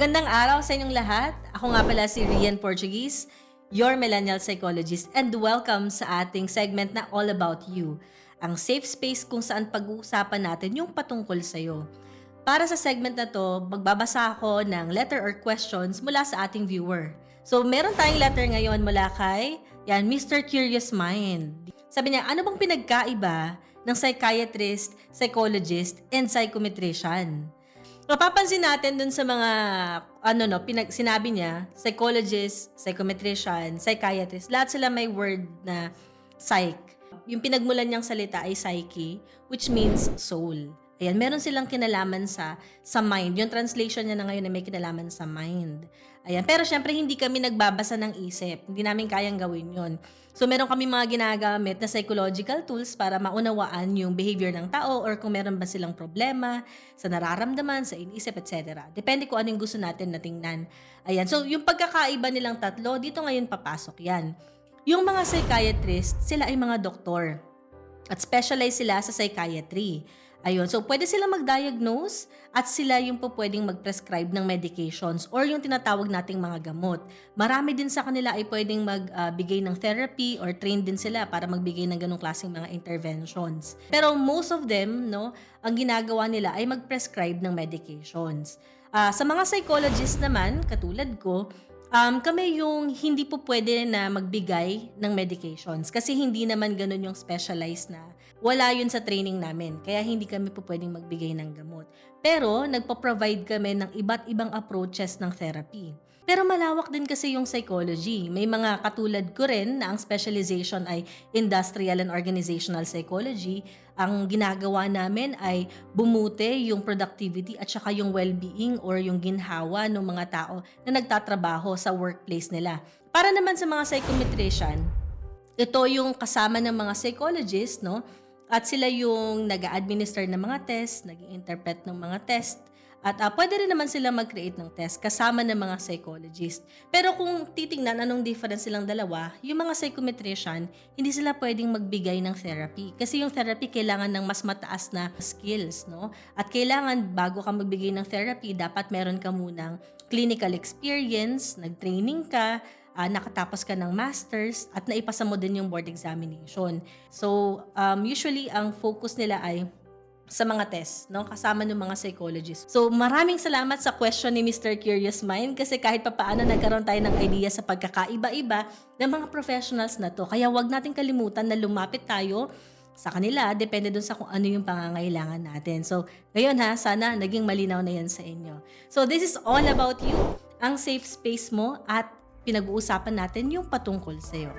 Magandang araw sa inyong lahat. Ako nga pala si Rian Portuguese, your millennial psychologist, and welcome sa ating segment na All About You, ang safe space kung saan pag-uusapan natin yung patungkol sa'yo. Para sa segment na to, magbabasa ako ng letter or questions mula sa ating viewer. So, meron tayong letter ngayon mula kay yan, Mr. Curious Mind. Sabi niya, ano bang pinagkaiba ng psychiatrist, psychologist, and psychometrician? Mapapansin natin dun sa mga, ano no, pinag, sinabi niya, psychologist, psychometrician, psychiatrist, lahat sila may word na psych. Yung pinagmulan niyang salita ay psyche, which means soul. Ayan, meron silang kinalaman sa sa mind. Yung translation niya na ngayon ay may kinalaman sa mind. Ayan, pero syempre hindi kami nagbabasa ng isip. Hindi namin kayang gawin yon. So meron kami mga ginagamit na psychological tools para maunawaan yung behavior ng tao or kung meron ba silang problema sa nararamdaman, sa inisip, etc. Depende kung ano yung gusto natin na tingnan. Ayan, so yung pagkakaiba nilang tatlo, dito ngayon papasok yan. Yung mga psychiatrist, sila ay mga doktor. At specialize sila sa psychiatry. Ayun, so pwede sila mag-diagnose at sila yung po pwedeng mag-prescribe ng medications or yung tinatawag nating mga gamot. Marami din sa kanila ay pwedeng magbigay ng therapy or train din sila para magbigay ng ganong klaseng mga interventions. Pero most of them, no, ang ginagawa nila ay mag-prescribe ng medications. Ah, sa mga psychologists naman, katulad ko, Um, kami yung hindi po pwede na magbigay ng medications kasi hindi naman ganun yung specialized na wala yun sa training namin. Kaya hindi kami po pwedeng magbigay ng gamot. Pero nagpo-provide kami ng iba't ibang approaches ng therapy. Pero malawak din kasi yung psychology. May mga katulad ko rin na ang specialization ay industrial and organizational psychology. Ang ginagawa namin ay bumute yung productivity at saka yung well-being or yung ginhawa ng mga tao na nagtatrabaho sa workplace nila. Para naman sa mga psychometrician, ito yung kasama ng mga psychologists, no? At sila yung nag administer ng mga test, nag interpret ng mga test, at uh, pwede rin naman sila mag-create ng test kasama ng mga psychologist. Pero kung titingnan anong difference silang dalawa, yung mga psychometrician, hindi sila pwedeng magbigay ng therapy. Kasi yung therapy kailangan ng mas mataas na skills, no? At kailangan bago ka magbigay ng therapy, dapat meron ka munang clinical experience, nag-training ka, uh, nakatapos ka ng masters at naipasa mo din yung board examination. So, um, usually ang focus nila ay sa mga test, no? kasama ng mga psychologists. So, maraming salamat sa question ni Mr. Curious Mind kasi kahit pa paano nagkaroon tayo ng idea sa pagkakaiba-iba ng mga professionals na to. Kaya wag natin kalimutan na lumapit tayo sa kanila, depende dun sa kung ano yung pangangailangan natin. So, ngayon ha, sana naging malinaw na yan sa inyo. So, this is all about you, ang safe space mo at pinag-uusapan natin yung patungkol sa'yo.